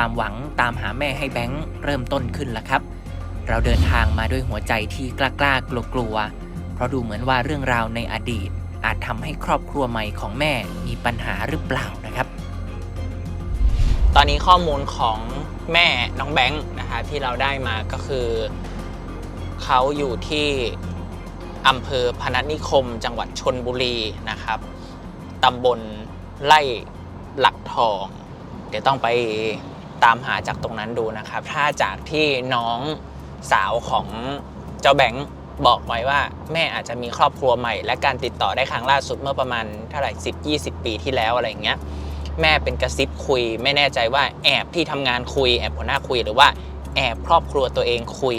ความหวังตามหาแม่ให้แบงค์เริ่มต้นขึ้นแล้วครับ เราเดินทางมาด้วยหัวใจที่กล้ากล้ากลัวกลัว เพราะดูเหมือนว่าเรื่องราวในอดีต อาจทำให้ครอบครัวใหม่ของแม่มีปัญหาหรือเปล่านะครับ ตอนนี้ข้อมูลของแม่น้องแบงค์นะคะที่เราได้มาก็คือเขาอยู่ที่อำเภอพนัสนิคม จังหวัดชนบุรีนะครับตำบลไล่หลักทอง เดี๋ยวต้องไป ตามหาจากตรงนั้นดูนะครับ ถ้าจากที่น้องสาวของเจ้าแบงค์บอกไว้ว่าแม่อาจจะมีครอบครัวใหม่ และการติดต่อได้ครั้งล่าสุดเมื่อประมาณเท่าไหร่10 20ปีที่แล้วอะไรอย่างเงี้ยแม่เป็นกระซิบคุย ไม่แน่ใจว่าแอบที่ทำงานคุย แอบหัวหน้าคุยหรือว่าแอบครอบครัวตัวเองคุย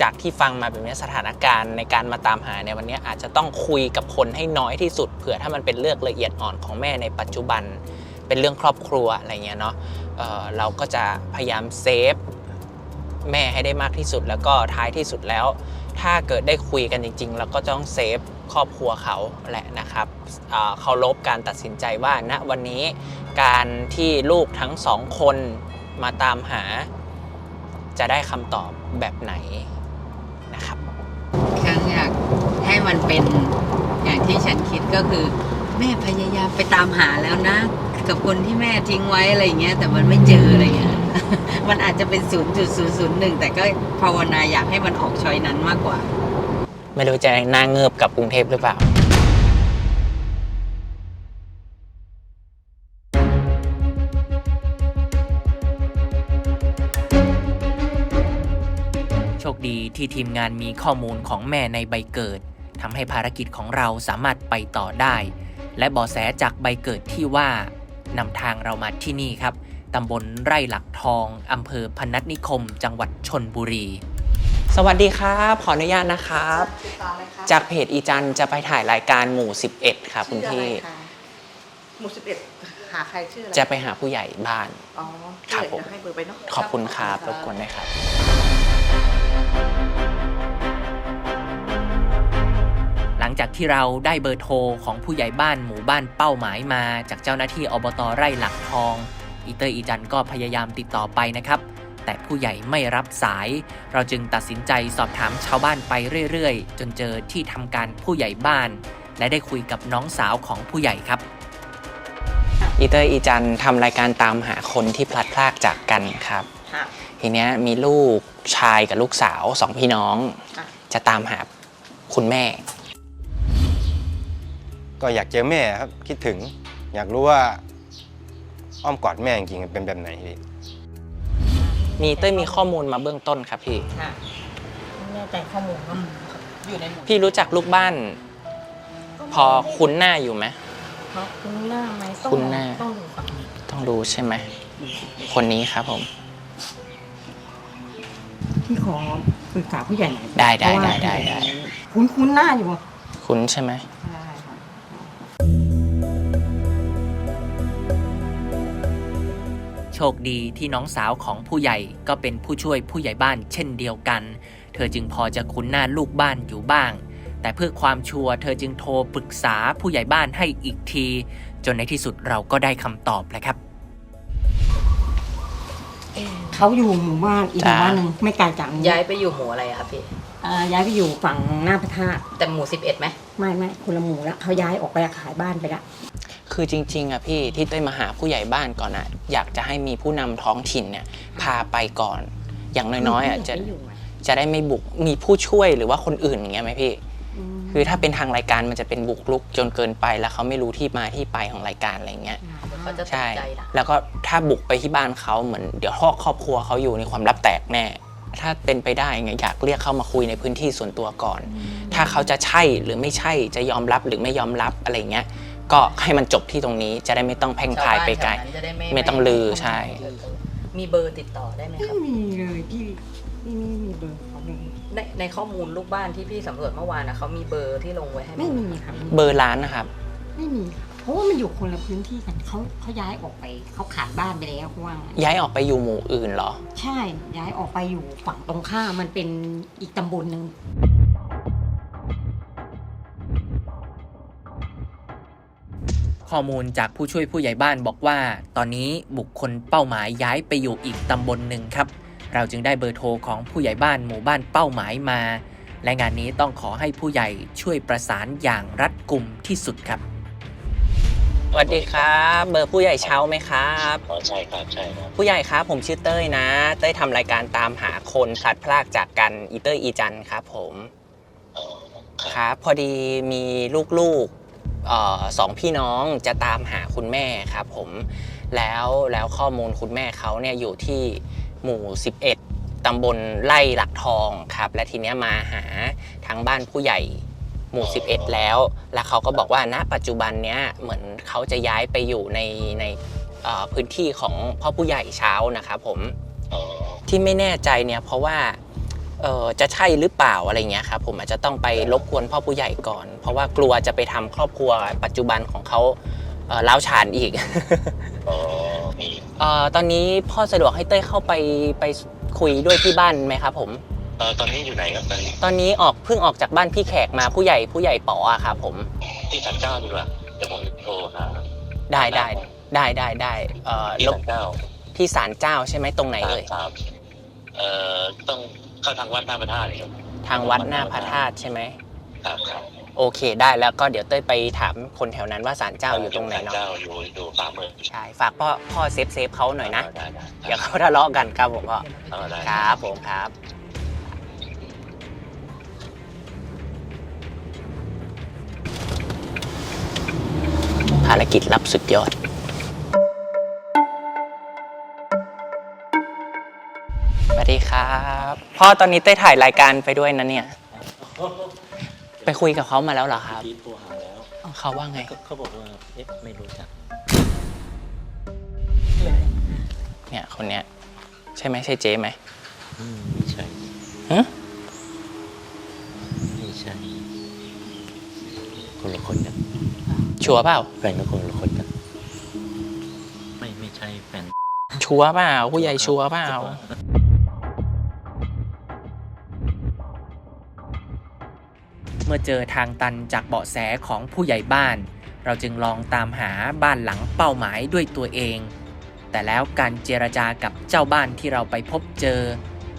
จากที่ฟังมาแบบนี้สถานการณ์ในการมาตามหาในวันนี้อาจจะต้องคุยกับคนให้น้อยที่สุดเผื่อถ้ามันเป็นเรื่องละเอียดอ่อนของแม่ในปัจจุบัน เป็นเรื่องครอบครัวอะไรเงี้ยเนาะเเราก็จะพยายามเซฟแม่ให้ได้มากที่สุดแล้วก็ท้ายที่สุดแล้ว ถ้าเกิดได้คุยกันจริง ๆ เราก็ต้องเซฟครอบครัวเขาแหละนะครับเเคารพการตัดสินใจว่าณวันนี้การที่ลูกทั้งสองคนมาตามหา จะได้คำตอบแบบไหนนะครับฉันอยากให้มันเป็นอย่างที่ฉันคิดก็คือ แม่พยายามไปตามหาแล้วนะ กับคนที่แม่ทิ้งไว้อะไรเงี้ยแต่มันไม่เจออะไรเงี้ยมันอาจจะเป็น0.001แต่ก็ภาวนาอยากให้มันออกชอยนั้นมากกว่า ไม่รู้จะน่าเงือบกับกรุงเทพหรือเปล่าโชคดีที่ทีมงานมีข้อมูลของแม่ในใบเกิดทำให้ภารกิจของเราสามารถไปต่อได้ และเบาะแสจากใบเกิดที่ว่า นำทางเรามาที่นี่ครับตำบลไร่หลักทองอำเภอพนัสนิคม จังหวัดชนบุรี สวัสดีครับ ขออนุญาตนะครับ จากเพจอีจันจะไปถ่ายรายการหมู่ 11 ครับคุณพี่ หมู่สิบเอ็ดหาใครชื่ออะไรจะไปหาผู้ใหญ่บ้าน อ๋อครับเดี๋ยวผมจะให้เบอร์ไปเนาะ ขอบคุณครับรบกวนด้วยครับ จากที่เราได้เบอร์โทรของผู้ใหญ่บ้านหมู่บ้านเป้าหมายมาจากเจ้าหน้าที่อบตไร่หลักทอง อีเตอร์อีจันก็พยายามติดต่อไปนะครับ แต่ผู้ใหญ่ไม่รับสาย เราจึงตัดสินใจสอบถามชาวบ้านไปเรื่อยๆ จนเจอที่ทำการผู้ใหญ่บ้าน และได้คุยกับน้องสาวของผู้ใหญ่ครับอีเตอร์อีจันทำรายการตามหาคนที่พลัดพรากจากกันครับค่ะทีเนี้ยมีลูกชายกับลูกสาวสองพี่น้องค่ะจะตามหาคุณแม่ ก็อยากเจอแม่ครับคิดถึง อยากรู้ว่าอ้อมกอดแม่จริงๆเป็นแบบไหนพี่มีเต้ยมีข้อมูลมาเบื้องต้นครับพี่ ค่ะแน่ใจข้อมูลว่าอยู่ในหมู่พี่รู้จักลูกบ้าน พอคุ้นหน้าอยู่ไหมเพราะคุ้นหน้าไหมต้องคุ้นหน้า ต้องดูฝั่งนี้ต้องรู้ใช่ไหม คนนี้ครับผม พี่ขอปรึกษาผู้ใหญ่หน่อยได้ได้เพราะว่าได้ได้ได้ คุ้นคุ้นหน้าอยู่คุ้นใช่ไหม ใช่ โชคดีที่น้องสาวของผู้ใหญ่ก็เป็นผู้ช่วยผู้ใหญ่บ้านเช่นเดียวกัน เธอจึงพอจะคุ้นหน้าลูกบ้านอยู่บ้าง แต่เพื่อความชัวร์เธอจึงโทรปรึกษาผู้ใหญ่บ้านให้อีกที จนในที่สุดเราก็ได้คำตอบแล้วครับ เขาอยู่หมู่บ้านอีกหมู่บ้านหนึ่งไม่ไกลจากนี้ย้ายไปอยู่หมู่อะไรอะครับพี่อ่าย้ายไปอยู่ฝั่งหน้าพระธาตุแต่หมู่สิบเอ็ดไหมไม่ไม่คนละหมู่ละเขาย้ายออกไปขายบ้านไปละ คือจริงๆอะพี่ที่เต้ยมาหาผู้ใหญ่บ้านก่อนอะอยากจะให้มีผู้นำท้องถิ่นเนี่ยพาไปก่อน อย่างน้อยๆอะจะไม่อยู่ไหมจะได้ไม่บุกมีผู้ช่วยหรือว่าคนอื่นอย่างเงี้ยไหมพี่ อืมคือถ้าเป็นทางรายการมันจะเป็นบุกลุกจนเกินไปแล้วเขาไม่รู้ที่มาที่ไปของรายการอะไรเงี้ย เดี๋ยวเขาจะตกใช่ ใจนะแล้วก็ถ้าบุกไปที่บ้านเขาเหมือนเดี๋ยวครอบครอบครัวเขาอยู่ในความลับแตกแน่ ถ้าเป็นไปได้ไงอยากเรียกเข้ามาคุยในพื้นที่ส่วนตัวก่อน ถ้าเขาจะใช่หรือไม่ใช่จะยอมรับหรือไม่ยอมรับอะไรเงี้ย ก็ให้มันจบที่ตรงนี้จะได้ไม่ต้องแพร่งพรายไปไกล ชาวบ้านแถวนั้นจะได้ไม่ไม่ต้องลือใช่ มีเบอร์ติดต่อได้ไหมคไม่รับมีเลยพี่พี่ไม่มีเบอร์เขาเลยในในข้อมูลลูกบ้านที่พี่สำรวจเมื่อวานนะเขามีเบอร์ที่ลงไว้ให้ไหมไม่มีค่ะเบอร์ร้านนะครับ ไม่มีค่ะเพราะว่ามันอยู่คนละพื้นที่กันเขาเขาย้ายออกไปเขาขายบ้านไปแล้วเขาว่างั้นย้ายออกไปอยู่หมู่อื่นเหรอ ใช่ย้ายออกไปอยู่ฝั่งตรงข้ามมันเป็นอีกตำบลหนึ่ง ข้อมูลจากผู้ช่วยผู้ใหญ่บ้านบอกว่า ตอนนี้บุคคลเป้าหมายย้ายไปอยู่อีกตำบลหนึ่งครับ เราจึงได้เบอร์โทรของผู้ใหญ่บ้านหมู่บ้านเป้าหมายมา และงานนี้ต้องขอให้ผู้ใหญ่ช่วยประสานอย่างรัดกุมที่สุดครับสวัสดีครับ เบอร์ผู้ใหญ่เช้าไหมครับอ๋อใช่ครับใช่ครับ ผู้ใหญ่ครับผมชื่อเต้ยนะ เต้ยทำรายการตามหาคนพลัดพรากจากกันอีเต้ยอีจันครับผมอ๋อคครับรับพอดีมีลูกๆเอ่อ สองพี่น้องจะตามหาคุณแม่ครับผมแล้วแล้วข้อมูลคุณแม่เขาเนี่ยอยู่ที่หมู่ 11 ตำบลไร่หลักทองครับ และทีเนี้ยมาหาทางบ้านผู้ใหญ่หมู่ 11 แล้ว แล้วเขาก็บอกว่าณปัจจุบันเนี้ยเหมือนเขาจะย้ายไปอยู่ในในเอ่อพื้นที่ของพ่อผู้ใหญ่เช้านะครับผมอ๋อที่ไม่แน่ใจเนี่ยเพราะว่า เออจะใช่หรือเปล่าอะไรเงี้ยครับผมอาจจะต้องไปรบกวนพ่อผู้ใหญ่ก่อน เพราะว่ากลัวจะไปทำครอบครัวปัจจุบันของเขาเอ่อล้าวฉานอีก อ๋อมีเอ่อตอนนี้พ่อสะดวกให้เต้ยเข้าไปไปคุยด้วยที่บ้านไหมครับผม เออตอนนี้อยู่ไหนครับตอนนี้ตอนนี้ออกเพิ่งออกจากบ้านพี่แขกมาผู้ใหญ่ผู้ใหญ่ป๋ออะครับผมที่สันเจ้าดีกว่าเดี๋ยวผมโทรหาได้ได้ได้ได้ได้เอ่อที่ลบสันเจ้าที่ศาลเจ้าใช่ไหมตรงไหนเอ่ย ครับเอ่อต้อง เข้าทางวัดหน้าพระธาตุเลยครับทางวัดหน้าพระธาตุใช่ไหม ครับครับโอเคได้แล้วก็เดี๋ยวเต้ยไปถามคนแถวนั้นว่าศาลเจ้าอยู่ตรงไหนศลเนาะ เจ้าอยู่อยู่ฝ่ามือใช่ ฝากพ่อพ่อเซฟเซฟเขาหน่อยนะ ได้ได้เดี๋ยวเขาทะเลาะกันครับผมพ่อ เออได้ ครับผมครับ ภารกิจลับสุดยอด ครับพ่อตอนนี้เต้ยถ่ายรายการไปด้วยนะเนี่ย ไปคุยกับเขามาแล้วเหรอครับ พีทโทรหาแล้วเขาว่าไง ก็เขาบอกว่าเอ๊ะไม่รู้จักเนี่ยคนเนี้ย ใช่ไหมใช่เจ๊ไหมอืมไม่ใช่ฮะไม่ใช่คนละคนกันชัวร์เปล่า แฟนก็คนละคนกันไม่ไม่ใช่แฟนชัวร์เปล่าผู้ใหญ่ชัวร์เปล่า เมื่อเจอทางตันจากเบาะแสของผู้ใหญ่บ้าน เราจึงลองตามหาบ้านหลังเป้าหมายด้วยตัวเอง แต่แล้วการเจรจากับเจ้าบ้านที่เราไปพบเจอ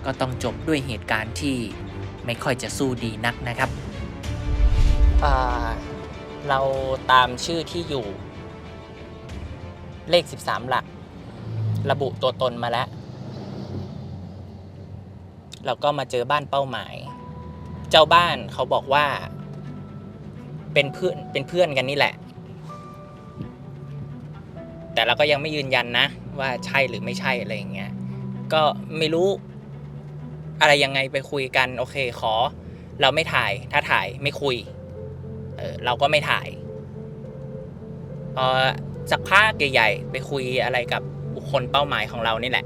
ก็ต้องจบด้วยเหตุการณ์ที่ไม่ค่อยจะสู้ดีนักนะครับเราตามชื่อที่อยู่ เลข 13 หลัก ระบุตัวตนมาแล้ว เราก็มาเจอบ้านเป้าหมาย เจ้าบ้านเขาบอกว่า เป็นเพื่อนเป็นเพื่อนกันนี่แหละ แต่เราก็ยังไม่ยืนยันนะ ว่าใช่หรือไม่ใช่อะไรอย่างเงี้ยก็ไม่รู้อะไรยังไงไปคุยกัน โอเคขอ เราไม่ถ่ายถ้าถ่ายไม่คุยเออเราก็ไม่ถ่ายพอสักพักใหญ่ๆไปคุยอะไรกับบุคคลเป้าหมายของเรานี่แหละ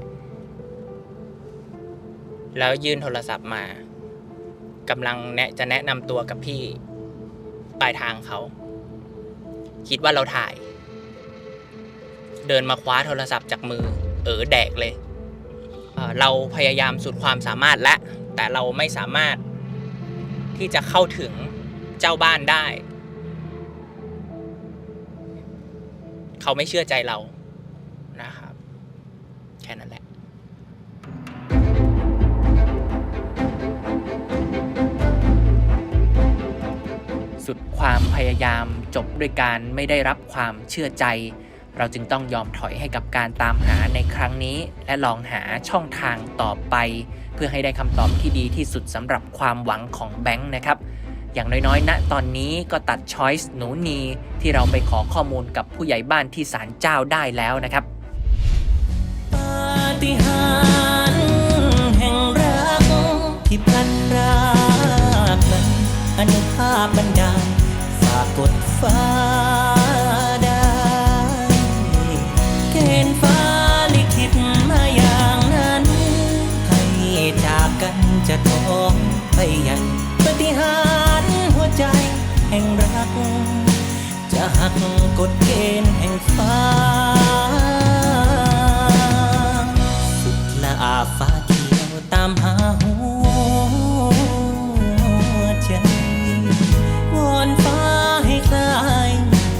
แล้วยื่นโทรศัพท์มา กำลังแนะจะแนะนำตัวกับพี่ปลายทางเขา คิดว่าเราถ่าย เดินมาคว้าโทรศัพท์จากมือ เออแดกเลยเเราพยายามสุดความสามารถและ แต่เราไม่สามารถที่จะเข้าถึงเจ้าบ้านได้ เขาไม่เชื่อใจเรานะครับ แค่นั้นแหละ สุดความพยายามจบด้วยการไม่ได้รับความเชื่อใจ เราจึงต้องยอมถอยให้กับการตามหาในครั้งนี้ และลองหาช่องทางต่อไป เพื่อให้ได้คำตอบที่ดีที่สุดสำหรับความหวังของแบงค์นะครับ อย่างน้อยๆณตอนนี้ก็ตัดช้อยส์หนูนีที่เราไปขอข้อมูลกับผู้ใหญ่บ้านที่ศาลเจ้าได้แล้วนะครับปาฏิหาริย์แห่งรักที่พลันพรากนั้นอนุภาพบันดา หักกฎเกณฑ์แห่งฟ้า สุดละอาฟ้าเขียวตามหาหัวใจวอนฟ้าให้คลาย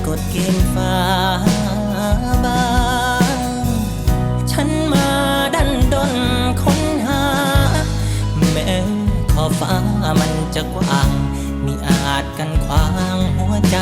กฎดเกณฑ์ฟ้าบาง ฉันมาดันดนค้นหา แม้ขอฟ้ามันจะกว้าง มีอาจกันขวางหัวใจ